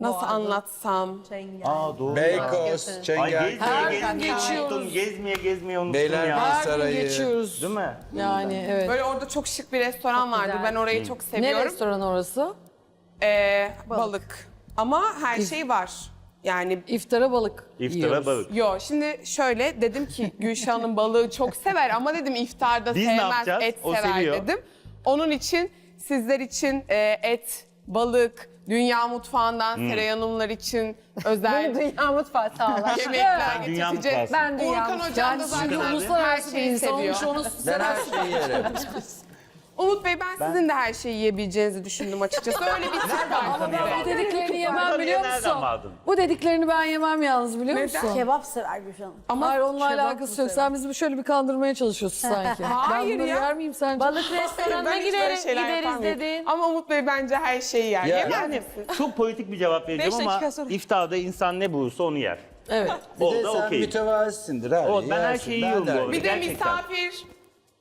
nasıl anlatsam? Aa doğru. Beykoz, Ay Çengel. gezmeye Her gün gezmeye geçiyoruz. unuttum. Gezmeye gezmeye unuttum Beylerbeyi ya. Her gün Sarayı. geçiyoruz. Değil mi? Yani evet. Böyle orada çok şık bir restoran vardı. Ben orayı çok Ne seviyorum. restoran orası? Ee, balık. Ama her şey var. Yani İftara balık İftara yiyoruz. balık. Yo şimdi şöyle dedim ki Gülşah'ın balığı çok sever ama dedim iftarda Biz ne sevmez yapacağız? et O sever seviyor. dedim. Onun için sizler için e, et, balık, dünya mutfağından Hmm. Seray Hanımlar için özel Dünya mutfağı sağ ol. yemekler Dünya getireceğiz. mutfağı. Ben dünya Urkan mutfağı. Hocam da Yani zaten her bir şeyi insan seviyor. onu Ben her şeyi yerim. Umut Bey ben, sizin de her şeyi yiyebileceğinizi düşündüm açıkçası. Öyle bir tip var Ama ben bu dediklerini yemem biliyor nereden musun? Bu dediklerini ben yemem yalnız biliyor Neden? musun? Kebap sever Gülşen Hanım. Ama Hayır onunla kebap alakası yok. Sen bizi şöyle bir kandırmaya çalışıyorsun sanki. Hayır ben bunları ya. yer miyim sence? Balık restoranına hiç böyle gideriz, şeyler gideriz yapamıyorum. dedin. Ama Umut Bey bence her şeyi yer. Ya- Yemez Yani misiniz? çok politik bir cevap vereceğim Beş ama dakika sonra. iftarda insan ne bulursa onu yer. Evet. Bir de Oldu sen okey. mütevazisindir abi. O, ben her yersin. şeyi yiyorum bu arada. Bir de Gerçekten. misafir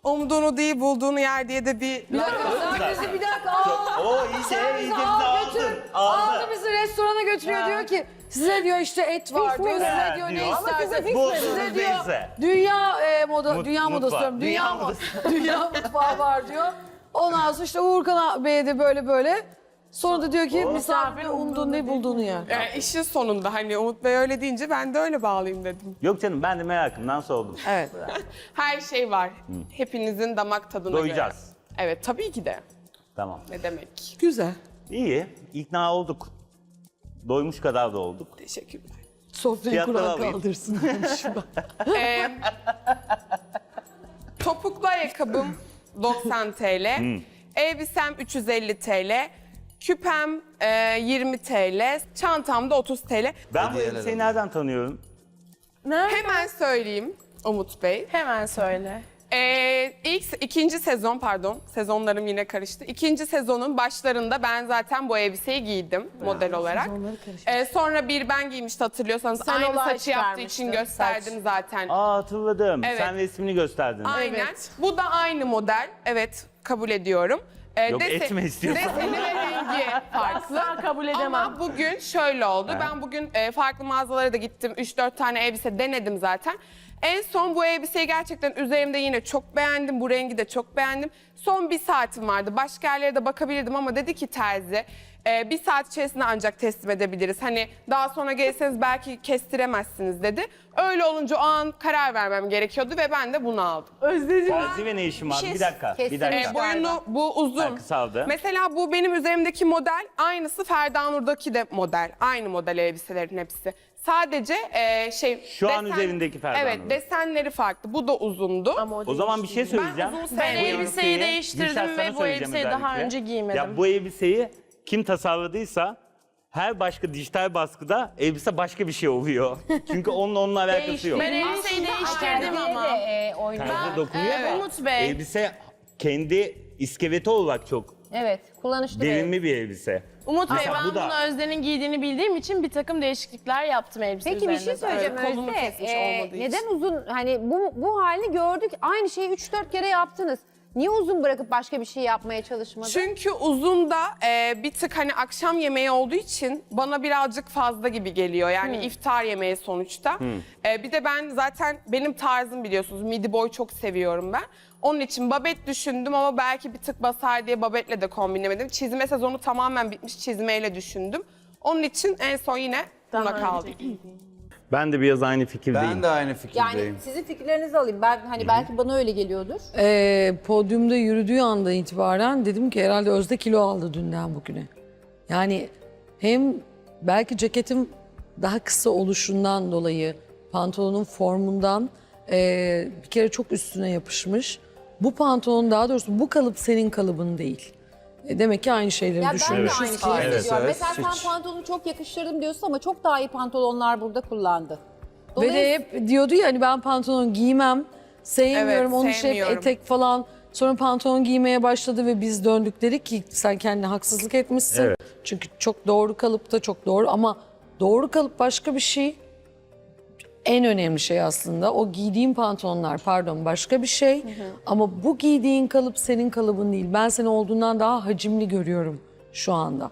umduğunu değil bulduğunu yer diye de bir... Bir dakika sen bizi bir dakika. Aa, O sen iyice bizi bizi al aldın. götür. Aldı. Aldı bizi restorana götürüyor diyor ki size diyor işte et var diyor size diyor ne diyor. Ama isterseniz. Bu Size diyor neyse. dünya e, moda Mut- dünya modası mutfağı. diyorum. Dünya, Dünya mo- modası. dünya mutfağı var diyor. Ondan sonra işte Uğurkan Bey'e de böyle böyle. Sonra da diyor ki misafir umduğunu ne bulduğunu yer. Yani işin sonunda hani Umut Bey öyle deyince ben de öyle bağlayayım dedim. Yok canım ben de merakımdan sordum. Evet. Her şey var. Hepinizin damak tadına Doyacağız. göre. Evet tabii ki de. Tamam. Ne demek. Güzel. İyi. ikna olduk. Doymuş kadar da olduk. Teşekkürler. Sofrayı Fiyatları kuran alayım. kaldırsın. Ee, topuklu ayakkabım 90 TL. Elbisem 350 TL. Küpem e, 20 TL. Çantam da 30 TL. Ben bu Hediyeler elbiseyi nereden tanıyorum? Hemen söyleyeyim Umut Bey. Hemen söyle. Ee, ilk ikinci sezon pardon sezonlarım yine karıştı. İkinci sezonun başlarında ben zaten bu elbiseyi giydim model olarak. Ee, sonra bir ben giymişti hatırlıyorsanız Sen aynı olay saçı yaptığı için çıkarmıştın, gösterdim saç. zaten. Aa hatırladım. Evet. Sen resmini gösterdin. Aynen. Bu da aynı model. Evet kabul ediyorum. Ee, Yok, etme istiyorsan. Deseni ve rengi farklı. Asla kabul edemem. Ama bugün şöyle oldu. Ben bugün e, farklı mağazalara da gittim. 3-4 tane elbise denedim zaten. En son bu elbiseyi gerçekten üzerimde yine çok beğendim. Bu rengi de çok beğendim. Son bir saatim vardı. Başka yerlere de bakabilirdim ama dedi ki terzi e, bir saat içerisinde ancak teslim edebiliriz. Hani daha sonra gelirseniz belki kestiremezsiniz dedi. Öyle olunca o an karar vermem gerekiyordu ve ben de bunu aldım. Terzi ve ne işin var? Bir dakika. Bir dakika. E, boyunu bu uzun. Kısaldı. Mesela bu benim üzerimdeki model aynısı Ferda Nur'daki de model. Aynı model elbiselerin hepsi. Sadece e, şey... Şu an üzerindeki Ferda Evet desenleri farklı. Bu da uzundu. O zaman bir şey söyleyeceğim. uzun Bu sevmiyorum. elbiseyi değiştirdim ve bu elbiseyi daha önce giymedim. Ya bu elbiseyi kim tasarladıysa her başka dijital baskıda elbise başka bir şey oluyor. Çünkü onunla onunla alakası yok. Ben elbiseyi değiştirdim ama. Terzi dokunuyor da Umut Bey. elbise kendi iskeleti olarak çok Evet, kullanışlı bir derinli bir elbise. Umut Bey Mesela ben bu da- bunu Özden'in giydiğini bildiğim için bir takım değişiklikler yaptım elbise Peki bir şey söyleyeceğim Evet, kolunu Özde. kesmiş Ee, olmadığı neden için. uzun hani bu bu halini gördük. Aynı şeyi 3-4 kere yaptınız. Niye uzun bırakıp başka bir şey yapmaya çalışmadın? Çünkü uzun da e, bir tık hani akşam yemeği olduğu için bana birazcık fazla gibi geliyor. Yani iftar yemeği sonuçta. E, bir de ben zaten benim tarzım biliyorsunuz midi boy çok seviyorum ben. Onun için babet düşündüm ama belki bir tık basar diye babetle de kombinlemedim. Çizme sezonu tamamen bitmiş çizmeyle düşündüm. Onun için en son yine buna kaldım. Ben de biraz aynı fikirdeyim. Ben de aynı yani fikirdeyim. sizin fikirlerinizi alayım. Ben hani belki bana öyle geliyordur. Ee, podyumda yürüdüğü andan itibaren dedim ki herhalde Özde kilo aldı dünden bugüne. Yani hem belki ceketim daha kısa oluşundan dolayı, pantolonun formundan ee, bir kere çok üstüne yapışmış. Bu pantolon daha doğrusu bu kalıp senin kalıbın değil. E, demek ki aynı şeyleri Ya ben de düşünmüşüz. aynı şeyi Evet, hissediyorum. evet, Mesela hiç. sen pantolonu çok yakıştırdım diyorsun ama çok daha iyi pantolonlar burada kullandı. Ve Dolayısıyla de hep diyordu ya hani ben pantolon giymem, sevmiyorum, Evet, onun için hep sevmiyorum. etek falan. Sonra pantolon giymeye başladı ve biz döndük dedik ki sen kendine haksızlık etmişsin. Evet. Çünkü çok doğru kalıp da çok doğru ama doğru kalıp başka bir şey. En önemli şey aslında o giydiğin pantolonlar pardon başka bir şey. Ama bu giydiğin kalıp senin kalıbın değil. Ben seni olduğundan daha hacimli görüyorum şu anda.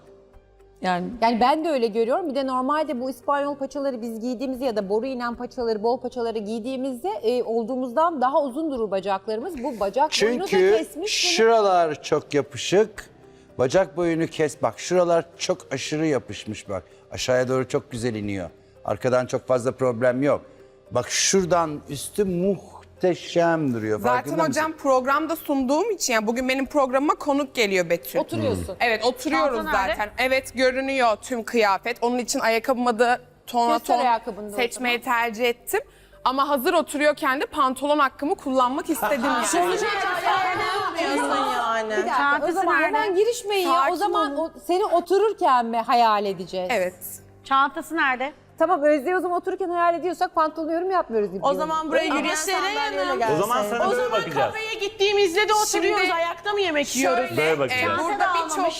Yani Yani ben de öyle görüyorum. Bir de normalde bu İspanyol paçaları biz giydiğimizde ya da boru inen paçaları, bol paçaları giydiğimizde e, olduğumuzdan daha uzun durur bacaklarımız. Bu bacak boyunu da Çünkü kesmiş. bunu- şuralar çok yapışık. Bacak boyunu kes. Bak şuralar çok aşırı yapışmış bak. Aşağıya doğru çok güzel iniyor. Arkadan çok fazla problem yok. Bak şuradan üstü muhteşem duruyor. Zaten Farkında mısın? hocam programda sunduğum için yani bugün benim programıma konuk geliyor Betül. Oturuyorsun. Evet oturuyoruz Çanta nerede? zaten. Evet görünüyor tüm kıyafet. Onun için ayakkabımı da tona Göster ton ayakkabını da o seçmeyi tercih ettim. Ama hazır oturuyorken de pantolon hakkımı kullanmak istedim yani. Bir dakika, o zaman hemen girişmeyin ya. O zaman o, seni otururken mi hayal edeceğiz? Evet. Çantası nerede? Tamam Özde o zaman otururken hayal ediyorsak pantolon yorum yapmıyoruz gibi. O zaman buraya yürüyen sandalyeyle gelseydi. O zaman sana O böyle zaman bakacağız. kafeye gittiğimizde de oturuyoruz. Şimdi- ayakta mı yemek yiyoruz? Şöyle, Böyle bakacağız. e, burada birçok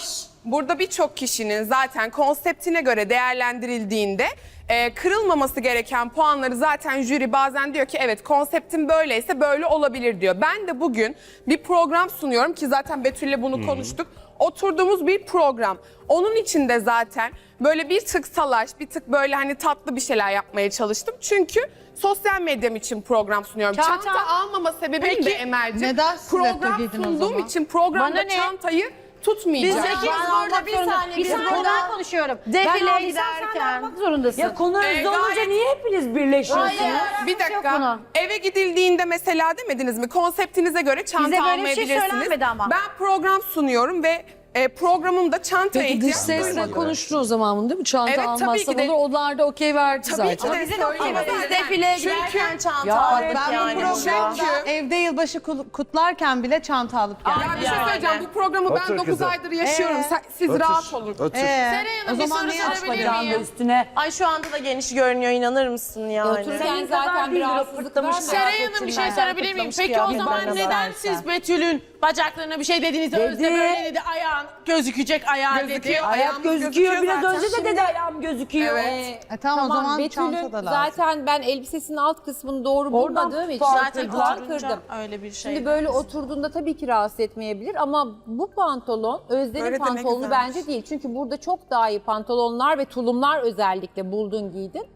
burada birçok kişinin zaten konseptine göre değerlendirildiğinde e, kırılmaması gereken puanları zaten jüri bazen diyor ki evet konseptin böyleyse böyle olabilir diyor. Ben de bugün bir program sunuyorum ki zaten Betül'le bunu konuştuk. Oturduğumuz bir program. Onun içinde zaten böyle bir tık salaş, bir tık böyle hani tatlı bir şeyler yapmaya çalıştım. Çünkü sosyal medyam için program sunuyorum. Çanta- Çanta, almama sebebim de Emel'cim. neden program sunduğum için programda Bana çantayı tutmayacağım. Biz sekiz burada bir saniye. Bir biz saniye burada- daha konuşuyorum. ben aldıysam giderken- sen de almak zorundasın. Ya konu Ee, özde olunca gayet- niye hepiniz birleşiyorsunuz? Bir Yok dakika. Eve gidildiğinde mesela demediniz mi? Konseptinize göre çanta Bize böyle bir şey almayabilirsiniz. söylenmedi ama. Ben program sunuyorum ve e, programımda çantaya peki dış sesle konuştun o zaman bunu değil mi? Çanta Evet, tabii almazsan ki de- olur. Onlar da okey verdi Tabii zaten. ki de Bize de söyleyeyim. Biz defileye Çünkü- giderken çanta Ya aldık ben yani. bu programda Çünkü- evde yılbaşı kul- kutlarken bile çanta alıp geldim. Ya bir şey söyleyeceğim. Bu programı ben Otur 9 kızım. aydır yaşıyorum. Ee? Sen- Siz Otur, rahat olun. Otur. Ee, Seray Hanım bir soru sorabilir miyim? üstüne. Ay şu anda da geniş görünüyor inanır mısın yani? Otururken zaten bir rahatsızlık var. Seray Hanım bir şey sorabilir miyim? Peki o zaman neden siz Betül'ün bacaklarına bir şey dediğinizde Özde Dedi. böyle dedi ayağın gözükecek ayağı dedi. Gözüküyor. Ayak Ayağımız gözüküyor. Biraz zaten. önce de dedi ayağım gözüküyor. Evet. E, tamam, o zaman çanta da lazım. zaten ben elbisesinin alt kısmını doğru bulmadığım için Zaten puan oturunca kırdım. öyle bir şey. Şimdi böyle oturduğunda tabii ki rahatsız etmeyebilir ama bu pantolon Özden'in Öyle pantolonu bence değil. Çünkü burada çok daha iyi pantolonlar ve tulumlar özellikle buldun giydin.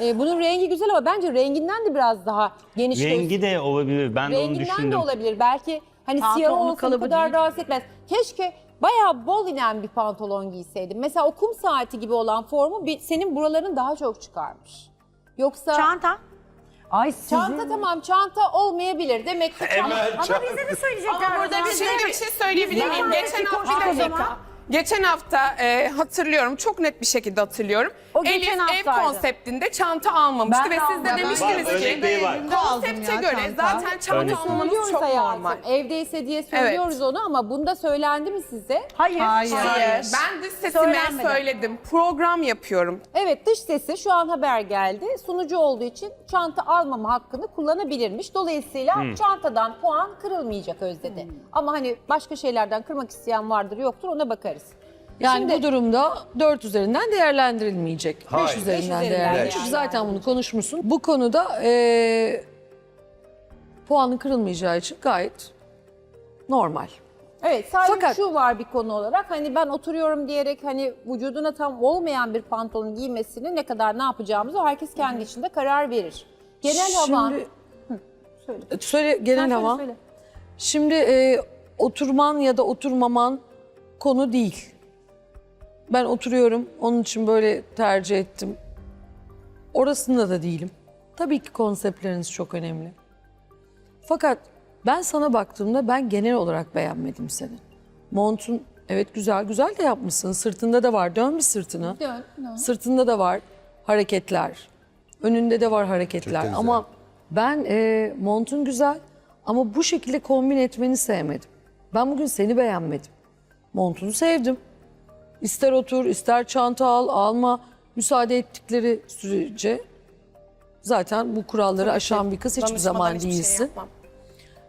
Ee, bunun rengi güzel ama bence renginden de biraz daha geniş Rengi de olabilir. Ben de onu Renginden de düşündüm. olabilir. Belki hani siyah olsa bu kadar değil. rahatsız etmez. Keşke bayağı bol inen bir pantolon giyseydim. Mesela o kum saati gibi olan formu bir- senin buraların daha çok çıkarmış. Yoksa Çanta. Ay sizin. çanta tamam çanta olmayabilir. Demek ki çanta. Ama bize de söyleyecekler. Ama burada bir, şimdi bir şey söyleyebilir miyim? Geçen hafta, bir dakika. Geçen hafta e, hatırlıyorum, çok net bir şekilde hatırlıyorum. O geçen Elif ev haftaydı. konseptinde çanta almamıştı Ben ve de siz de almadım. demiştiniz Var, ki örnekleri var. Evimde aldım konsepte göre çanta. zaten çanta Örnek. almanız Söylüyoruz çok hayatım. normal. Evdeyse diye söylüyoruz onu ama bunda söylendi mi size? Hayır. Hayır. Ben dış sesime Söylenmedi. söyledim. Program yapıyorum. Evet dış sesi şu an haber geldi. Sunucu olduğu için çanta almama hakkını kullanabilirmiş. Dolayısıyla çantadan puan kırılmayacak Özde'de. Ama hani başka şeylerden kırmak isteyen vardır yoktur ona bakarız. Yani Şimdi- bu durumda 4 üzerinden değerlendirilmeyecek. 5 Hayır. üzerinden Beş üzerinden değerlendirecek. Çünkü zaten bunu konuşmuşsun. Bu konuda eee puanın kırılmayacağı için gayet normal. Evet sadece Fakat- şu var bir konu olarak hani ben oturuyorum diyerek hani vücuduna tam olmayan bir pantolon giymesini ne kadar ne yapacağımızı herkes kendi içinde karar verir. Genel hava Şimdi, söyle. söyle genel hava. söyle. Şimdi e, oturman ya da oturmaman konu değil. Ben oturuyorum, onun için böyle tercih ettim. Orasında da değilim. Tabii ki konseptleriniz çok önemli. Fakat ben sana baktığımda ben genel olarak beğenmedim seni. Montun evet güzel, güzel de yapmışsın. Sırtında da var. Dön bir sırtını. Dön, dön. Sırtında da var hareketler. Önünde de var Çok hareketler. güzel. Ama ben e, montun güzel ama bu şekilde kombin etmeni sevmedim. Ben bugün seni beğenmedim. Montunu sevdim. İster otur, ister çanta al, alma. Müsaade ettikleri sürece zaten bu kuralları aşan bir kız hiçbir Danışmadan zaman hiçbir değilsin. Şey yapmam.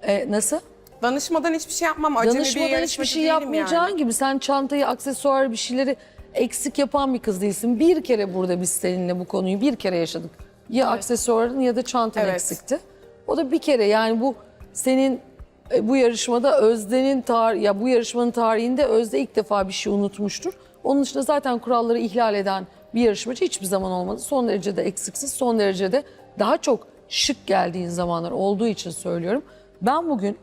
E, nasıl? Danışmadan hiçbir şey yapmam. Acemi bir Danışmadan hiçbir yarışmacı şey değilim yapmayacağın yani. gibi sen çantayı, aksesuar bir şeyleri eksik yapan bir kız değilsin. Bir kere burada biz seninle bu konuyu bir kere yaşadık. Ya aksesuarın ya da çantan Evet. eksikti. O da bir kere yani bu senin bu yarışmada Özde'nin tar ya bu yarışmanın tarihinde Özde ilk defa bir şey unutmuştur. Onun dışında zaten kuralları ihlal eden bir yarışmacı hiçbir zaman olmadı. Son derece de eksiksiz, son derece de daha çok şık geldiğin zamanlar olduğu için söylüyorum. Ben bugün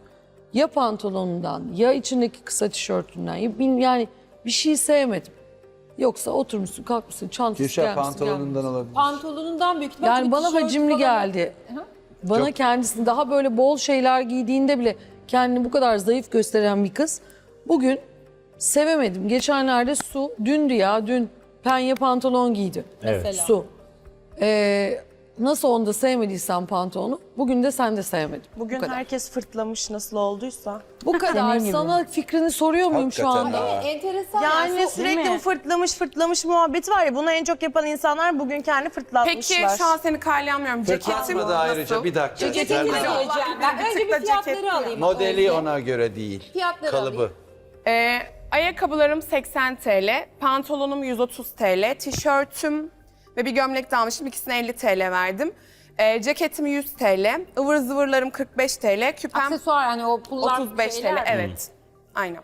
ya pantolonundan ya içindeki kısa tişörtünden ya bin- yani bir şey sevmedim. Yoksa oturmuşsun, kalkmışsın, çantası Gülşah gelmişsin, pantolonundan gelmişsin. olabilir. Pantolonundan büyük. ihtimal Yani çünkü bana tişört hacimli falan- geldi. Bana Çok- kendisini daha böyle bol şeyler giydiğinde bile kendini bu kadar zayıf gösteren bir kız. Bugün sevemedim. Geçenlerde Su, dündü ya dün penye pantolon giydi. Evet. Su. Ee, nasıl onda sevmediysen pantolonu, bugün de sen de sevmedin. Bugün bu kadar. herkes fırtlamış nasıl olduysa. Bu kadar. gibi. Sana fikrini soruyor muyum şu Hakikaten anda? ha. Enteresan. Yani yani. sürekli bu fırtlamış fırtlamış muhabbeti var ya bunu en çok yapan insanlar bugün kendi fırtlatmışlar. Peki şu an seni kaylayamıyorum. Ceketim Fırtlatma da ayrıca nasıl? bir dakika. Gelmeden. geleceğim. Ben Bir önce tık da bir fiyatları alayım. Modeli Önce. ona göre değil. Fiyatları Kalıbı. alayım. Ee, ayakkabılarım 80 TL, pantolonum 130 TL, tişörtüm ve bir gömlek de almıştım. İkisine 50 TL verdim. Ee, ceketim 100 TL, ıvır zıvırlarım 45 TL, küpem Aksesuar hani o pullar 35 şeyler TL. mi? Evet. Aynen.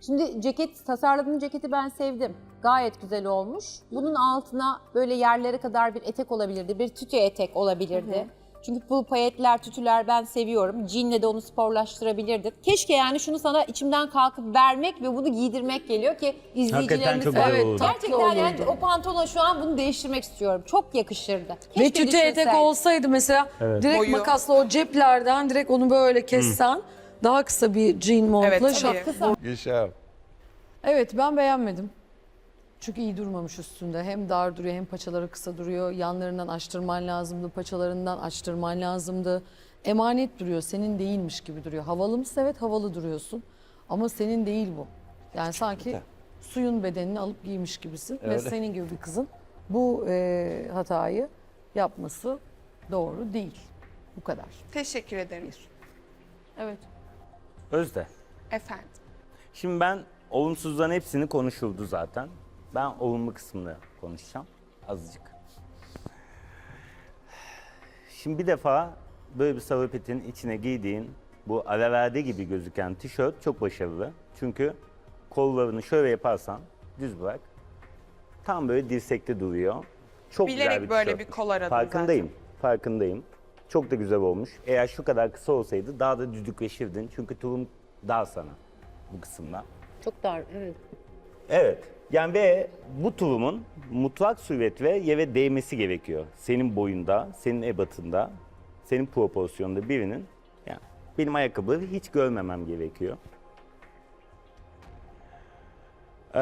Şimdi ceket, tasarladığın ceketi ben sevdim. Gayet güzel olmuş. Bunun altına böyle yerlere kadar bir etek olabilirdi. Bir tütü etek olabilirdi. Çünkü bu payetler, tütüler ben seviyorum. Jean'le de onu sporlaştırabilirdin. Keşke yani şunu sana içimden kalkıp vermek ve bunu giydirmek geliyor ki izleyicilerimiz... çok güzel Evet, olurdu. tatlı Gerçekten yani olurdu. o pantolon şu an bunu değiştirmek istiyorum. Çok yakışırdı. Ve Keşke tütü etek olsaydı mesela direkt Boyu. makasla o ceplerden direkt onu böyle kessen daha kısa bir jean montla Evet, şap- tabii. Evet ben beğenmedim. Çünkü iyi durmamış üstünde. Hem dar duruyor hem paçaları kısa duruyor. Yanlarından açtırman lazımdı, paçalarından açtırman lazımdı. Emanet duruyor, senin değilmiş gibi duruyor. Havalı mısın? Evet havalı duruyorsun. Ama senin değil bu. Yani sanki suyun bedenini alıp giymiş gibisin. Ve Öyle. senin gibi bir kızın bu e, hatayı yapması doğru değil. Bu kadar. Teşekkür ederim. Evet. Özde. Efendim. Şimdi ben olumsuzların hepsini konuşuldu zaten. Ben olumlu kısmını konuşacağım azıcık. Şimdi bir defa böyle bir savapetin içine giydiğin bu alaverde gibi gözüken tişört çok başarılı. Çünkü kollarını şöyle yaparsan düz bırak. Tam böyle dirsekte duruyor. Çok güzel Bilerek bir böyle tişört. bir kol aradım Farkındayım. Farkındayım. Çok da güzel olmuş. Eğer şu kadar kısa olsaydı daha da düdükleşirdin. Çünkü tulum dar sana bu kısımda. Çok dar, evet. Evet. Yani ve bu tulumun mutlak suret ve yere değmesi gerekiyor. Senin boyunda, senin ebatında, senin proporsiyonda birinin yani benim ayakkabıları hiç görmemem gerekiyor. Ee,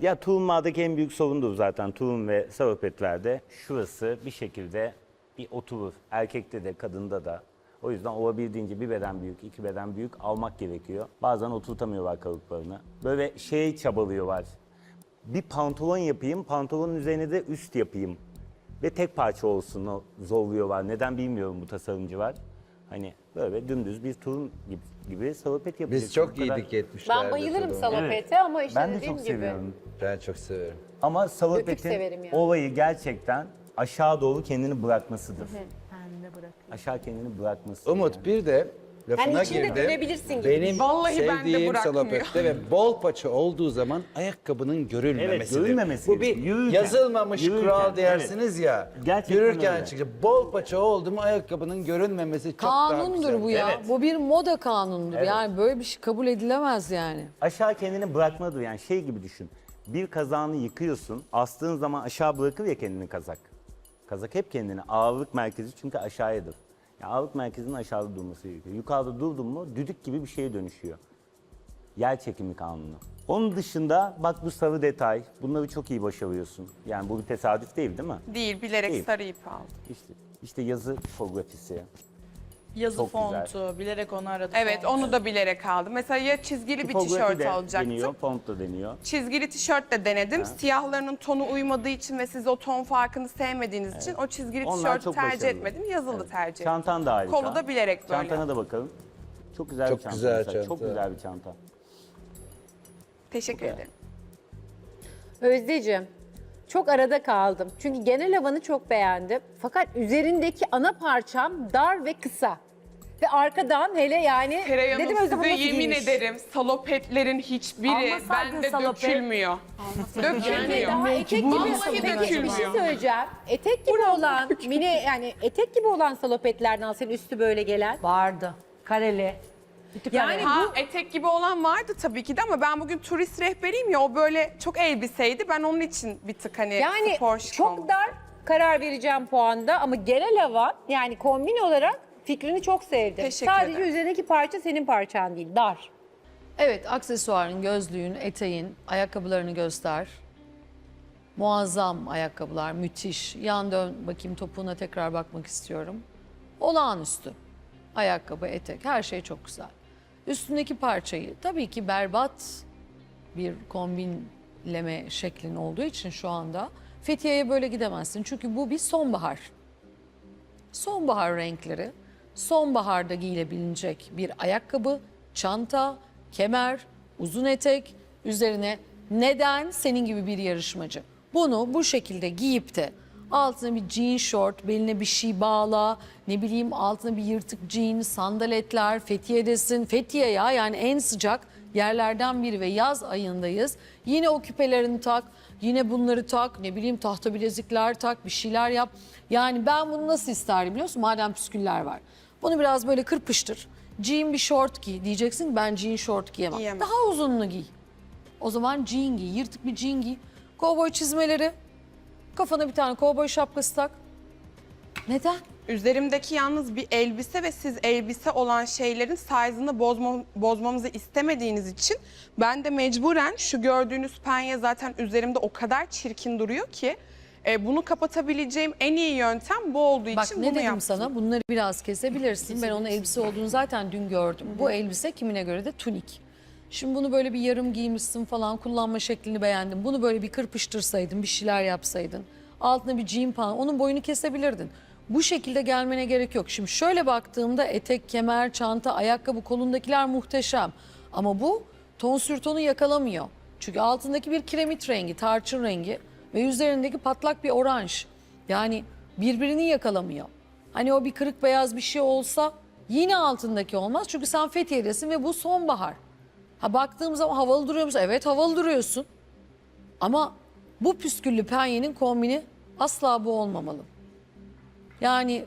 ya tulumlardaki en büyük sorundur zaten tulum ve savapetlerde. Şurası bir şekilde bir oturur. Erkekte de kadında da. O yüzden olabildiğince bir beden büyük, iki beden büyük almak gerekiyor. Bazen oturtamıyorlar kalıplarını. Böyle şey çabalıyorlar. Bir pantolon yapayım, pantolonun üzerine de üst yapayım. Ve tek parça olsun o zorluyorlar. Neden bilmiyorum bu tasarımcılar. Hani böyle dümdüz bir tulum gibi, gibi salopet yapacaksın. Biz çok Bu kadar- giydik 70'lerde. Ben bayılırım tulum. salopete ama işte Ben de dediğim çok gibi. seviyorum. Ben çok severim. Ama severim yani. olayı gerçekten aşağı doğru kendini bırakmasıdır. Aşağı kendini bırakması. Umut bir de lafına Yani içinde girdim. dönebilirsin gibi. Benim Vallahi sevdiğim bırakmıyor. salopette ve bol paça olduğu zaman ayakkabının görülmemesidir. Evet, görülmemesi Bu bir gerekiyor. Yürürken, yazılmamış yürürken, kural dersiniz ya. Gerçekten yürürken öyle. çıkacak. Bol paça oldu mu ayakkabının görünmemesi çok daha Kanundur bu ya. Evet. Bu bir moda kanunudur. Evet. Yani böyle bir şey kabul edilemez yani. Aşağı kendini bırakmadır yani şey gibi düşün. Bir kazağını yıkıyorsun, astığın zaman aşağı bırakır ya kendini kazak. Kazak hep kendini, ağırlık merkezi çünkü aşağıyadır. Yani ağırlık merkezinin aşağıda durması gerekiyor. Yukarıda durdun mu düdük gibi bir şeye dönüşüyor. Yer çekimi kanunu. Onun dışında bak bu sarı detay, bunları çok iyi başarıyorsun. Yani bu bir tesadüf değil değil mi? Değil, bilerek Değil. sarı ip aldım. İşte, işte yazı tipografisi. Yazı Çok güzel. fontu, bilerek onu aradım. Evet, onu da bilerek aldım. Mesela ya çizgili bir Tipografi tişört de alacaktım. deniyor, font da deniyor. Çizgili tişört de denedim. Siyahlarının tonu uymadığı için ve siz o ton farkını sevmediğiniz için o çizgili Onlar tişörtü çok tercih başarılı. etmedim. Yazılı Evet. tercih ettim. Çantan da harika. Kolu da bilerek böyle Çantana da bakalım. Çok güzel Çok bir çanta. güzel mesela, Çok çanta. güzel bir çanta. Teşekkür ederim. Özdeciğim, çok arada kaldım. Çünkü genel havanı çok beğendim. Fakat üzerindeki ana parçam dar ve kısa. Ve arkadan hele yani Teray Hanım dedim Özlem size nasıl yemin giymiş? ederim salopetlerin hiçbiri Almasaydın bende salopet. dökülmüyor. Dökülmüyor. Daha etek gibi, Vallahi peki bir şey dökülmüyor. söyleyeceğim. Etek gibi olan mini yani etek gibi olan salopetlerden senin üstü böyle gelen. Vardı. Kareli. Yani kareli. Ha etek gibi olan vardı tabii ki de ama ben bugün turist rehberiyim ya o böyle çok elbiseydi. Ben onun için bir tık hani Yani spor şık çok olmuş. dar karar vereceğim puanda ama genel hava yani kombin olarak fikrini çok sevdim. Teşekkür Sadece ederim. üzerindeki parça senin parçan değil, dar. Evet, aksesuarın, gözlüğün, eteğin, ayakkabılarını göster. Muazzam ayakkabılar, müthiş. Yan dön bakayım topuğuna tekrar bakmak istiyorum. Olağanüstü. Ayakkabı, etek, her şey çok güzel. Üstündeki parçayı tabii ki berbat bir kombinleme şeklin olduğu için şu anda Fethiye'ye böyle gidemezsin. Çünkü bu bir sonbahar. Sonbahar renkleri, sonbaharda giyilebilecek bir ayakkabı, çanta, kemer, uzun etek üzerine neden senin gibi bir yarışmacı bunu bu şekilde giyip de altına bir jean short, beline bir şey bağla, ne bileyim altına bir yırtık jean, sandaletler, Fethiye'desin. Fethiye ya yani en sıcak yerlerden biri ve yaz ayındayız. Yine o küpelerini tak, yine bunları tak, ne bileyim tahta bilezikler tak, bir şeyler yap. Yani ben bunu nasıl isterdim biliyor musun? Madem püsküller var. Bunu biraz böyle kırpıştır. Jean bir short giy. Diyeceksin ben jean short giyemem. Giyemem. Daha uzununu giy. O zaman jean giy, yırtık bir jean giy. Kovboy çizmeleri, kafana bir tane kovboy şapkası tak. Neden? Üzerimdeki yalnız bir elbise ve siz elbise olan şeylerin size'ını bozma, bozmamızı istemediğiniz için ben de mecburen şu gördüğünüz penye zaten üzerimde o kadar çirkin duruyor ki e, bunu kapatabileceğim en iyi yöntem bu olduğu Bak için ne bunu dedim yaptım. sana bunları biraz kesebilirsin. Ben onun elbise olduğunu zaten dün gördüm. Bu elbise kimine göre de tunik. Şimdi bunu böyle bir yarım giymişsin falan kullanma şeklini beğendim. Bunu böyle bir kırpıştırsaydın bir şeyler yapsaydın. Altına bir jean pantolon onun boyunu kesebilirdin. Bu şekilde gelmene gerek yok. Şimdi şöyle baktığımda etek, kemer, çanta, ayakkabı, kolundakiler muhteşem. Ama bu ton sür tonu yakalamıyor. Çünkü altındaki bir kiremit rengi, tarçın rengi ve üzerindeki patlak bir oranj. Yani birbirini yakalamıyor. Hani o bir kırık beyaz bir şey olsa yine altındaki olmaz. Çünkü sen Fethiye'desin ve bu sonbahar. Ha baktığım zaman havalı duruyor musun? Evet havalı duruyorsun. Ama bu püsküllü penyenin kombini asla bu olmamalı. Yani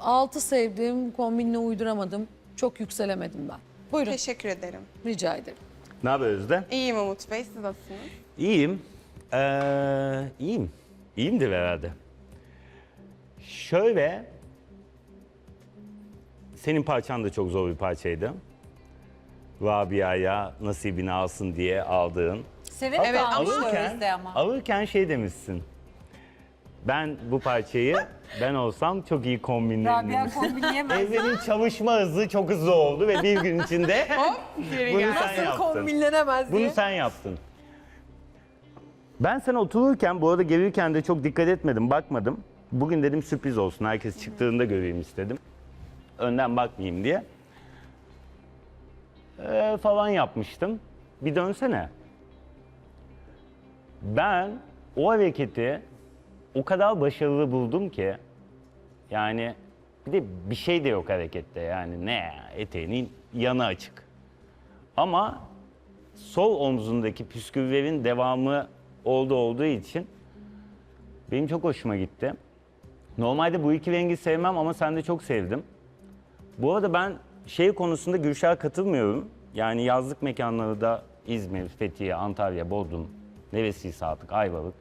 altı sevdim, kombinine uyduramadım. Çok yükselemedim ben. Buyurun Teşekkür ederim. rica ederim. Ne haber Özde? İyiyim Umut Bey, siz nasılsınız? İyiyim. Ee, iyiyim. İyiyimdir herhalde. Şöyle, senin parçan da çok zor bir parçaydı. Rabia'ya nasibini alsın diye aldığın. Severek Evet, almış ama- alırken şey demişsin. Ben bu parçayı ben olsam çok iyi kombinlerim demişsin. kombinleyemez. Evlerin çalışma hızı çok hızlı oldu ve bir gün içinde Geri bunu sen yaptın. Kombinlenemez Bunu sen yaptın. Ben sen otururken, bu arada gelirken de çok dikkat etmedim, bakmadım. Bugün dedim sürpriz olsun, herkes çıktığında göreyim istedim. Önden bakmayayım diye. Ee, falan yapmıştım. Bir dönsene. Ben o hareketi o kadar başarılı buldum ki yani bir de bir şey de yok harekette yani ne ya, eteğinin yanı açık. Ama sol omzundaki püsküllerin devamı oldu olduğu için benim çok hoşuma gitti. Normalde bu iki rengi sevmem ama sen de çok sevdim. Bu arada ben şey konusunda Gülşah'a katılmıyorum. Yani yazlık mekanları da İzmir, Fethiye, Antalya, Bodrum, neresiyse artık Ayvalık.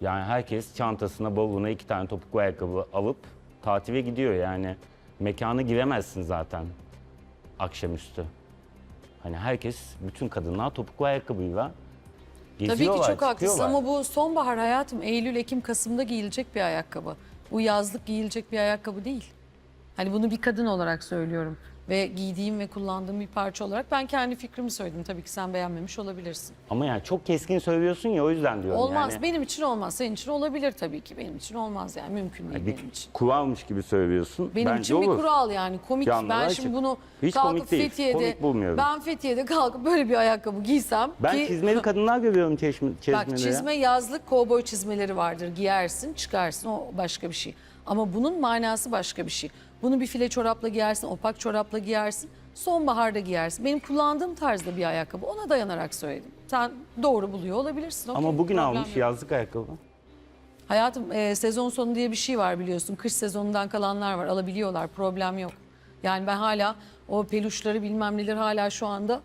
Yani herkes çantasına, bavuluna iki tane topuklu ayakkabı alıp tatile gidiyor yani. Mekana giremezsin zaten akşamüstü. Hani herkes, bütün kadınlar topuklu ayakkabıyla Tabii ki çok haklısın çıkıyorlar. ama bu sonbahar hayatım Eylül, Ekim, Kasım'da giyilecek bir ayakkabı. Bu yazlık giyilecek bir ayakkabı değil. Hani bunu bir kadın olarak söylüyorum ve giydiğim ve kullandığım bir parça olarak ben kendi fikrimi söyledim. Tabii ki sen beğenmemiş olabilirsin. Ama yani çok keskin söylüyorsun ya o yüzden diyorum Olmaz. yani. Benim için olmaz. Senin için olabilir tabii ki. Benim için olmaz yani. Mümkün değil Yani bir benim için. kuralmış gibi söylüyorsun. Benim Bence için olur. bir kural yani komik. Canlılar ben şimdi bunu Hiç kalkıp komik değil. Fethiye'de Komik bulmuyorum. ben Fethiye'de kalkıp böyle bir ayakkabı giysem Ben ki çizmeli kadınlar görüyorum çeşme, çizmeleri. Bak çizme yazlık kovboy çizmeleri vardır. Giyersin, çıkarsın o başka bir şey. Ama bunun manası başka bir şey. Bunu bir file çorapla giyersin, opak çorapla giyersin. Sonbaharda giyersin. Benim kullandığım tarzda bir ayakkabı. Ona dayanarak söyledim. Sen doğru buluyor olabilirsin. okey, Ama bugün problem almış yok. yazlık ayakkabı. Hayatım e, sezon sonu diye bir şey var biliyorsun. Kış sezonundan kalanlar var. Alabiliyorlar. Problem yok. Yani ben hala o peluşları bilmem neler hala şu anda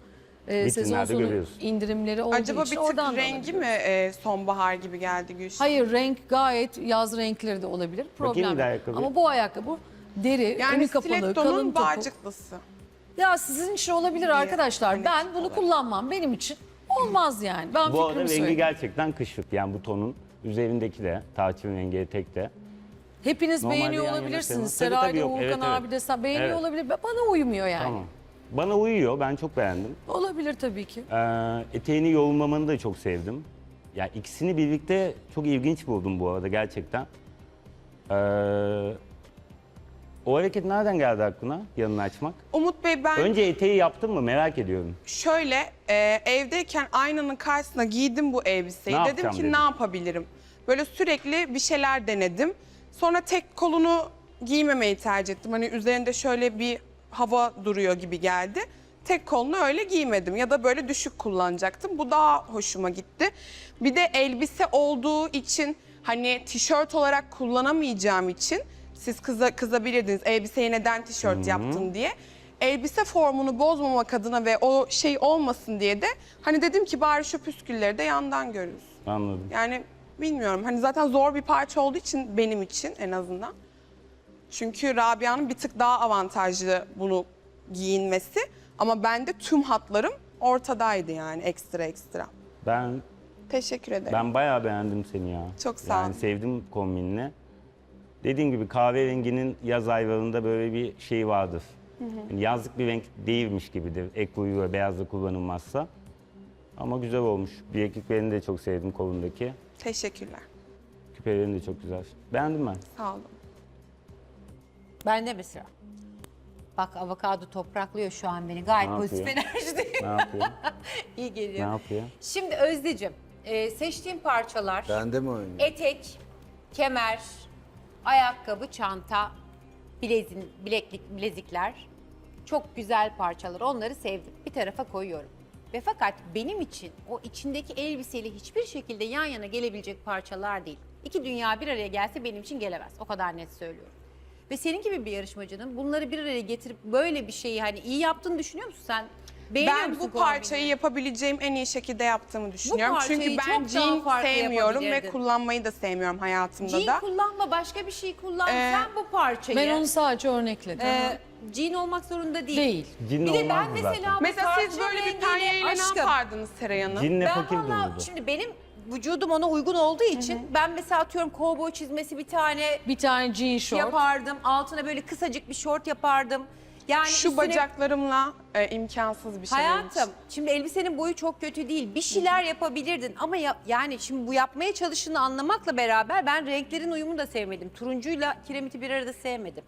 e, sezon Vitrinlerde sonu görüyoruz. indirimleri olduğu Acaba için bir tık oradan da rengi mi e, sonbahar gibi geldi Gülşen? Hayır renk gayet yaz renkleri de olabilir. Problem bir de yok. ayakkabıya. Ama bu ayakkabı deri, Yani önü kapalı, kalın topuk. bağcıklısı. Ya sizin için olabilir arkadaşlar. hani Ben bunu olarak. kullanmam. Benim için olmaz yani. Ben Bu arada fikrimi rengi söyleyeyim. gerçekten kışlık. Yani bu tonun üzerindeki de, tarçın rengi etek de. Hepiniz Normalde beğeniyor yan yana olabilirsiniz. sevmem. Tabii, Seray tabii, da yok. Uğurkan Evet, evet. abi de sen beğeniyor Evet. olabilir. Bana uymuyor yani. Tamam. Bana uyuyor. Ben çok beğendim. Olabilir tabii ki. Ee, eteğini yoğunlamanı da çok sevdim. Ya ikisini birlikte çok ilginç buldum bu arada gerçekten. Ee, o hareket nereden geldi aklına yanını açmak? Umut Bey ben Önce eteği yaptın mı merak ediyorum. şöyle e, evdeyken aynanın karşısına giydim bu elbiseyi. Ne dedim yapacağım ki dedin? ne yapabilirim? Böyle sürekli bir şeyler denedim. Sonra tek kolunu giymemeyi tercih ettim. Hani üzerinde şöyle bir hava duruyor gibi geldi. Tek kolunu öyle giymedim ya da böyle düşük kullanacaktım. Bu daha hoşuma gitti. Bir de elbise olduğu için hani tişört olarak kullanamayacağım için siz kıza, kızabilirdiniz elbiseye neden tişört yaptın diye. Elbise formunu bozmamak adına ve o şey olmasın diye de hani dedim ki bari şu püskülleri de yandan görürüz. Anladım. Yani bilmiyorum hani zaten zor bir parça olduğu için benim için en azından. Çünkü Rabia'nın bir tık daha avantajlı bunu giyinmesi ama bende tüm hatlarım ortadaydı yani ekstra ekstra. Ben Teşekkür ederim. ben bayağı beğendim seni ya. Çok sağ Yani ol. sevdim kombinini. Dediğim gibi kahverenginin yaz aylarında böyle bir şey vardır. Yani yazlık bir renk değilmiş gibidir. Ek uyu ve beyazla kullanılmazsa. Ama güzel olmuş. Bilekliklerini de çok sevdim kolundaki. Teşekkürler. Küpelerin de çok güzel. Beğendim ben. Sağ olun. Ben de mesela. Bak avokado topraklıyor şu an beni. Gayet Ne pozitif yapıyor? Ne yapıyor? İyi ne geliyor. yapıyor? Şimdi Özdeciğim, e, seçtiğim parçalar Bende mi oynuyor? etek, kemer, ayakkabı, çanta, bilezin, bileklik, bilezikler. Çok güzel parçalar. Onları sevdim. Bir tarafa koyuyorum. Ve fakat benim için o içindeki elbiseyle hiçbir şekilde yan yana gelebilecek parçalar değil. İki dünya bir araya gelse benim için gelemez. O kadar net söylüyorum. Ve senin gibi bir yarışmacının bunları bir araya getirip böyle bir şeyi hani iyi yaptığını düşünüyor musun sen? Beğeniyor Ben musun bu parçayı yapabileceğim en iyi şekilde yaptığımı düşünüyorum. parçayı Çünkü ben çok daha jean farklı sevmiyorum ve yapabilirdin. kullanmayı da sevmiyorum hayatımda Jean da. kullanma başka bir şey kullan. Ee, sen bu parçayı. Ben onu sadece örnekledim. Ee, jean olmak zorunda değil. Değil. Cin Bir de ben olmazdı mesela zaten. bu Mesela siz böyle bir rengiyle penyeyle ne aşkım. yapardınız Seray Hanım? Cinle Ben fakir valla dururdu. şimdi benim vücudum ona uygun olduğu için ben mesela atıyorum kovboy çizmesi bir tane Bir tane jean short. yapardım. Altına böyle kısacık bir şort yapardım. Yani Şu üstüne- bacaklarımla e, imkansız bir şey benim için. Hayatım şimdi elbisenin boyu çok kötü değil. Bir şeyler yapabilirdin ama ya- yani şimdi bu yapmaya çalıştığını anlamakla beraber ben renklerin uyumunu da sevmedim. Turuncuyla kiremiti bir arada sevmedim.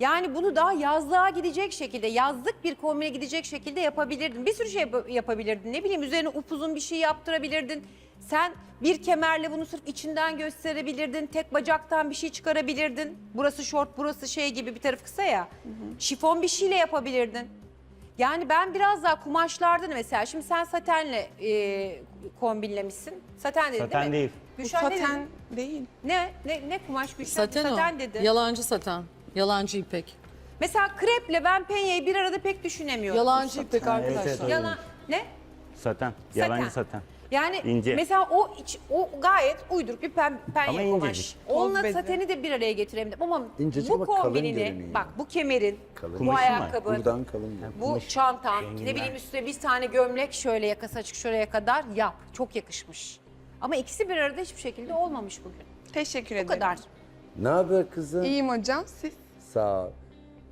Yani bunu daha yazlığa gidecek şekilde, yazlık bir kombine gidecek şekilde yapabilirdin. Bir sürü şey yap- yapabilirdin. Ne bileyim üzerine upuzun bir şey yaptırabilirdin. Sen bir kemerle bunu sırf içinden gösterebilirdin. Tek bacaktan bir şey çıkarabilirdin. Burası şort, burası şey gibi bir taraf kısa ya. Şifon bir şeyle yapabilirdin. Yani ben biraz daha kumaşlardan mesela şimdi sen satenle e, kombinlemişsin. Saten dedin Saten değil mi? değil. Bu Gülşen ne saten dedi? değil. Ne? Ne, ne kumaş Gülşen? Saten, saten o. dedi. Yalancı saten. Yalancı ipek. Mesela kreple ben penyeyi bir arada pek düşünemiyorum. Yalancı ipek arkadaşlar. evet, evet. Yalan ne? Saten. Yalancı saten. Yani İnce. mesela o iç, o gayet uyduruk bir pen, penye Ama kumaş. incecik. Onunla sateni de bir araya getiremedim ama İncecik bu ama kalın kombinini görünüyor. bak bu kemerin, bu Kumaşı mı? ayakkabın, Buradan kalın. ya. bu çantan, ne bileyim üstüne bir tane gömlek şöyle yakası açık şuraya kadar yap. Çok yakışmış. Ama ikisi bir arada hiçbir şekilde olmamış bugün. Teşekkür Bu ederim. kadar. Ne haber kızım? İyiyim hocam siz. Sağ ol.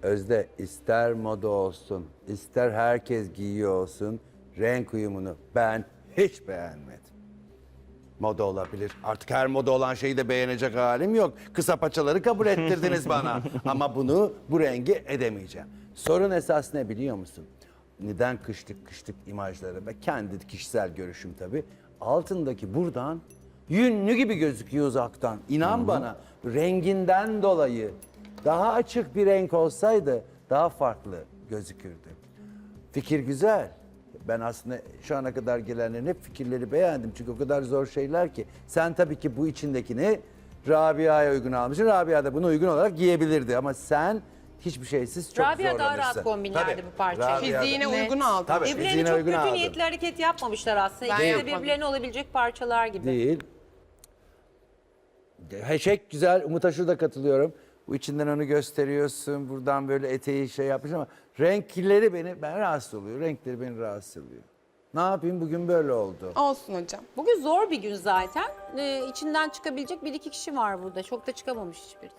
Özde ister moda olsun, ister herkes giyiyor olsun, renk uyumunu ben hiç beğenmedim. Moda olabilir. Artık her moda olan şeyi de beğenecek halim yok. Kısa paçaları kabul ettirdiniz bana. Ama bunu, bu rengi edemeyeceğim. Sorun esas ne biliyor musun? Neden kışlık kışlık imajları ve kendi kişisel görüşüm tabii. Altındaki buradan yünlü gibi gözüküyor uzaktan. İnan bana renginden dolayı Daha açık bir renk olsaydı daha farklı gözükürdü. Fikir güzel. Ben aslında şu ana kadar gelenlerin hep fikirleri beğendim. Çünkü o kadar zor şeyler ki. Sen tabii ki bu içindekini Rabia'ya uygun almışsın. Rabia da bunu uygun olarak giyebilirdi. Ama sen hiçbir şeysiz çok Rabia daha rahat zorlanırsın. kombinlerdi Tabii, bu parçayı. Rabia da- Fiziğine uygun aldım. Tabii, Birbirlerine fiziğine çok uygun kötü aldı. niyetli hareket yapmamışlar aslında. Ben İkisi de yapmadım. birbirlerine olabilecek parçalar gibi. Değil. Heşek güzel. Umut'a şurada katılıyorum. Bu içinden onu gösteriyorsun. Buradan böyle eteği şey yapmış ama renkleri beni, ben rahatsız oluyor. Renkleri beni rahatsız ediyor. Ne yapayım bugün böyle oldu. Olsun hocam. Bugün zor bir gün zaten. Ee, içinden çıkabilecek bir iki kişi var burada. Çok da çıkamamış hiçbiri.